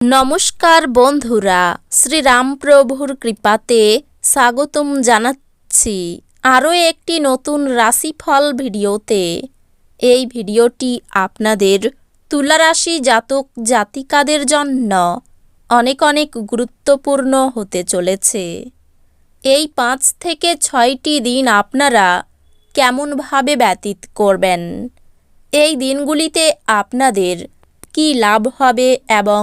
নমস্কার বন্ধুরা, শ্রীরামপ্রভুর কৃপাতে স্বাগতম জানাচ্ছি আরও একটি নতুন রাশিফল ভিডিওতে। এই ভিডিওটি আপনাদের তুলারাশি জাতক জাতিকাদের জন্য অনেক অনেক গুরুত্বপূর্ণ হতে চলেছে। এই পাঁচ থেকে ছয়টি দিন আপনারা কেমনভাবে ব্যতীত করবেন? এই দিনগুলিতে আপনাদের কি লাভ হবে এবং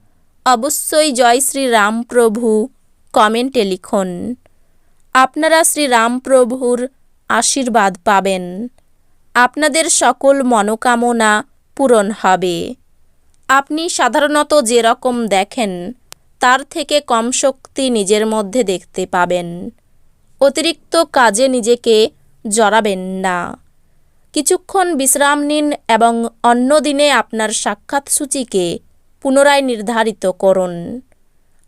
অবশ্যই জয় শ্রীরামপ্রভু কমেন্টে লিখুন। আপনারা শ্রীরামপ্রভুর আশীর্বাদ পাবেন। আপনাদের সকল মনোকামনা পূরণ হবে। আপনি সাধারণত যেরকম দেখেন, তার থেকে কম শক্তি নিজের মধ্যে দেখতে পাবেন। অতিরিক্ত কাজে নিজেকে জড়াবেন না। কিছুক্ষণ বিশ্রাম নিন এবং অন্য দিনে আপনার সাক্ষাৎ সূচিকে পুনরায় নির্ধারিত করুন।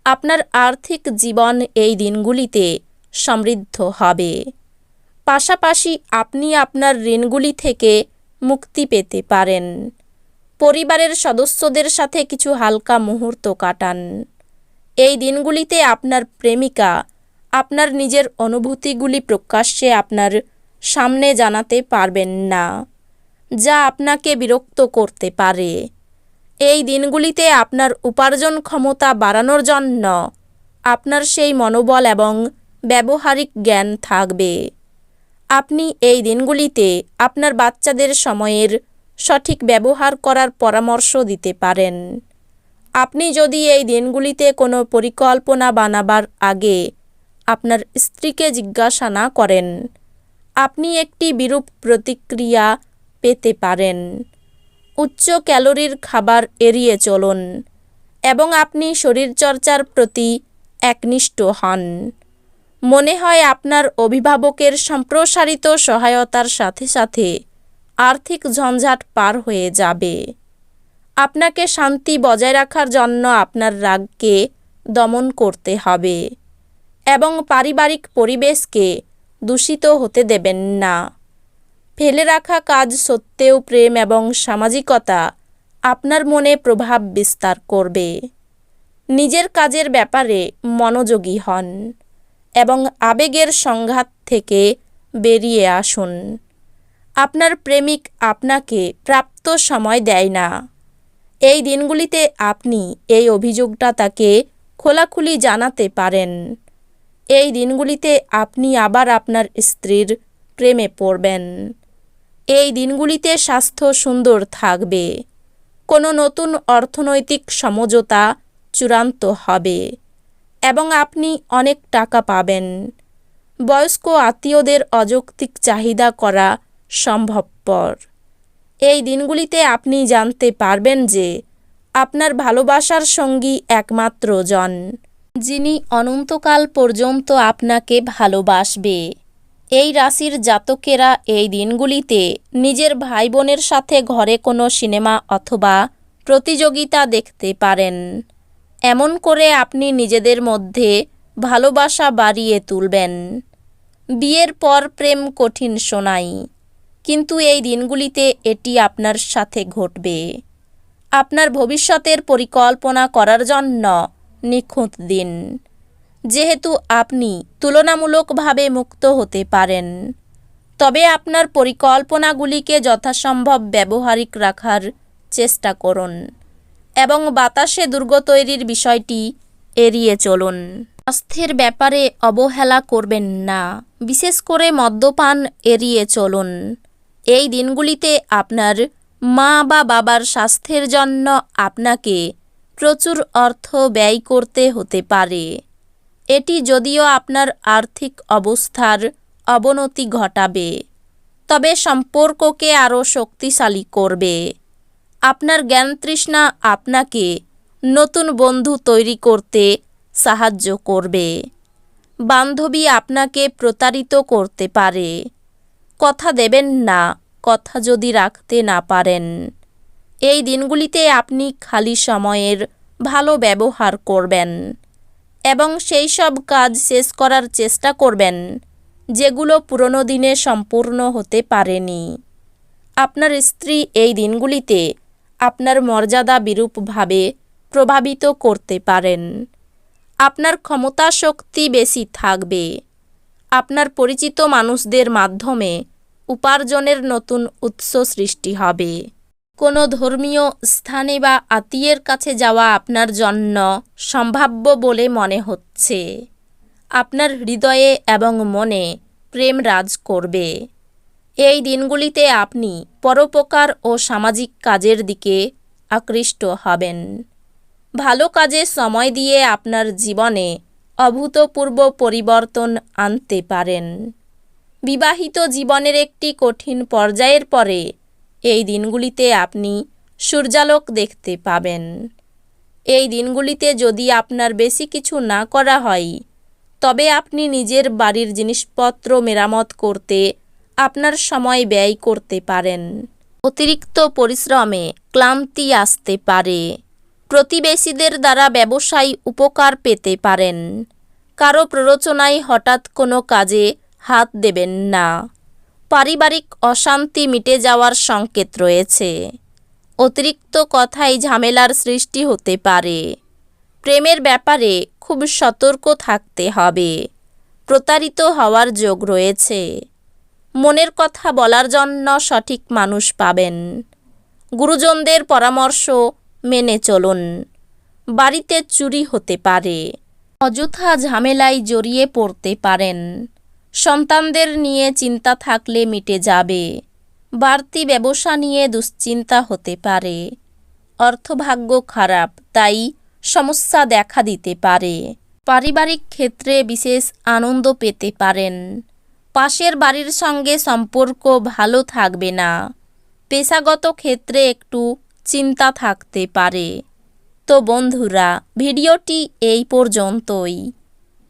আপনার আর্থিক জীবন এই দিনগুলিতে সমৃদ্ধ হবে। পাশাপাশি আপনি আপনার ঋণগুলি থেকে মুক্তি পেতে পারেন। পরিবারের সদস্যদের সাথে কিছু হালকা মুহূর্ত কাটান। এই দিনগুলিতে আপনার প্রেমিকা আপনার নিজের অনুভূতিগুলি প্রকাশ্যে আপনার সামনে জানাতে পারবেন না, যা আপনাকে বিরক্ত করতে পারে। এই দিনগুলিতে আপনার উপার্জন ক্ষমতা বাড়ানোর জন্য আপনার সেই মনোবল এবং ব্যবহারিক জ্ঞান থাকবে। আপনি এই দিনগুলিতে আপনার বাচ্চাদের সময়ের সঠিক ব্যবহার করার পরামর্শ দিতে পারেন। আপনি যদি এই দিনগুলিতে কোনো পরিকল্পনা বানাবার আগে আপনার স্ত্রীকে জিজ্ঞাসা না করেন, আপনি একটি বিরূপ প্রতিক্রিয়া পেতে পারেন। উচ্চ ক্যালোরির খাবার এড়িয়ে চলুন এবং আপনি শরীরচর্চার প্রতি একনিষ্ঠ হন। মনে হয় আপনার অভিভাবকের সম্প্রসারিত সহায়তার সাথে সাথে আর্থিক ঝঞ্ঝাট পার হয়ে যাবে। আপনাকে শান্তি বজায় রাখার জন্য আপনার রাগকে দমন করতে হবে এবং পারিবারিক পরিবেশকে দূষিত হতে দেবেন না। ফেলে রাখা কাজ সত্ত্বেও প্রেম এবং সামাজিকতা আপনার মনে প্রভাব বিস্তার করবে। নিজের কাজের ব্যাপারে মনোযোগী হন এবং আবেগের সংঘাত থেকে বেরিয়ে আসুন। আপনার প্রেমিক আপনাকে প্রাপ্ত সময় দেয় না। এই দিনগুলিতে আপনি এই অভিযোগটা তাকে খোলাখুলি জানাতে পারেন। এই দিনগুলিতে আপনি আবার আপনার স্ত্রীর প্রেমে পড়বেন। এই দিনগুলিতে স্বাস্থ্য সুন্দর থাকবে। কোনো নতুন অর্থনৈতিক সমঝোতা চূড়ান্ত হবে এবং আপনি অনেক টাকা পাবেন। বয়স্ক আত্মীয়দের অযৌক্তিক চাহিদা করা সম্ভবপর। এই দিনগুলিতে আপনি জানতে পারবেন যে আপনার ভালোবাসার সঙ্গী একমাত্র জন, যিনি অনন্তকাল পর্যন্ত আপনাকে ভালোবাসবে। এই রাশির জাতকেরা এই দিনগুলিতে নিজের ভাই বোনের সাথে ঘরে কোনো সিনেমা অথবা প্রতিযোগিতা দেখতে পারেন। এমন করে আপনি নিজেদের মধ্যে ভালোবাসা বাড়িয়ে তুলবেন। বিয়ের পর প্রেম কঠিন শোনাই, কিন্তু এই দিনগুলিতে এটি আপনার সাথে ঘটবে। আপনার ভবিষ্যতের পরিকল্পনা করার জন্য নিখুঁত দিন। যেহেতু আপনি তুলনামূলকভাবে মুক্ত হতে পারেন, তবে আপনার পরিকল্পনাগুলিকে যথাসম্ভব ব্যবহারিক রাখার চেষ্টা করুন এবং বাতাসে দুর্গ তৈরির বিষয়টি এড়িয়ে চলুন। স্বাস্থ্যের ব্যাপারে অবহেলা করবেন না, বিশেষ করে মদ্যপান এড়িয়ে চলুন। এই দিনগুলিতে আপনার মা বা বাবার স্বাস্থ্যের জন্য আপনাকে প্রচুর অর্থ ব্যয় করতে হতে পারে। এটি যদিও আপনার আর্থিক অবস্থার অবনতি ঘটাবে, তবে সম্পর্ককে আরও শক্তিশালী করবে। আপনার জ্ঞান তৃষ্ণা আপনাকে নতুন বন্ধু তৈরি করতে সাহায্য করবে। বান্ধবী আপনাকে প্রতারিত করতে পারে। কথা দেবেন না, কথা যদি রাখতে না পারেন। এই দিনগুলিতে আপনি খালি সময়ের ভালো ব্যবহার করবেন। এবং সেই সব কাজ শেষ করার চেষ্টা করবেন, যেগুলো পুরনো দিনে সম্পূর্ণ হতে পারেনি। আপনার স্ত্রী এই দিনগুলিতে আপনার মর্যাদা বিরূপভাবে প্রভাবিত করতে পারেন। আপনার ক্ষমতা শক্তি বেশি থাকবে। আপনার পরিচিত মানুষদের মাধ্যমে উপার্জনের নতুন উৎস সৃষ্টি হবে। কোনো ধর্মীয় স্থানে বা আত্মীয়ের কাছে যাওয়া আপনার জন্য সম্ভাব্য বলে মনে হচ্ছে। আপনার হৃদয়ে এবং মনে প্রেম রাজ করবে। এই দিনগুলিতে আপনি পরোপকার ও সামাজিক কাজের দিকে আকৃষ্ট হবেন। ভালো কাজে সময় দিয়ে আপনার জীবনে অভূতপূর্ব পরিবর্তন আনতে পারেন। বিবাহিত জীবনের একটি কঠিন পর্যায়ের পরে এই দিনগুলিতে আপনি সূর্যালোক দেখতে পাবেন। এই দিনগুলিতে যদি আপনার বেশি কিছু না করা হয়, তবে আপনি নিজের বাড়ির জিনিসপত্র মেরামত করতে আপনার সময় ব্যয় করতে পারেন। অতিরিক্ত পরিশ্রমে ক্লান্তি আসতে পারে। প্রতিবেশীদের দ্বারা ব্যবসায়ী উপকার পেতে পারেন। কারও প্ররোচনায় হঠাৎ কোনো কাজে হাত দেবেন না। পারিবারিক অশান্তি মিটে যাওয়ার সংকেত রয়েছে। অতিরিক্ত কথাই ঝামেলার সৃষ্টি হতে পারে। প্রেমের ব্যাপারে খুব সতর্ক থাকতে হবে। প্রতারিত হওয়ার যোগ রয়েছে। মনের কথা বলার জন্য সঠিক মানুষ পাবেন। গুরুজনদের পরামর্শ মেনে চলুন। বাড়িতে চুরি হতে পারে। অযথা ঝামেলায় জড়িয়ে পড়তে পারেন। সন্তানদের নিয়ে চিন্তা থাকলে মিটে যাবে। বাড়তি ব্যবসা নিয়ে দুশ্চিন্তা হতে পারে। অর্থভাগ্য খারাপ, তাই সমস্যা দেখা দিতে পারে। পারিবারিক ক্ষেত্রে বিশেষ আনন্দ পেতে পারেন। পাশের বাড়ির সঙ্গে সম্পর্ক ভালো থাকবে না। পেশাগত ক্ষেত্রে একটু চিন্তা থাকতে পারে। তো বন্ধুরা, ভিডিওটি এই পর্যন্তই।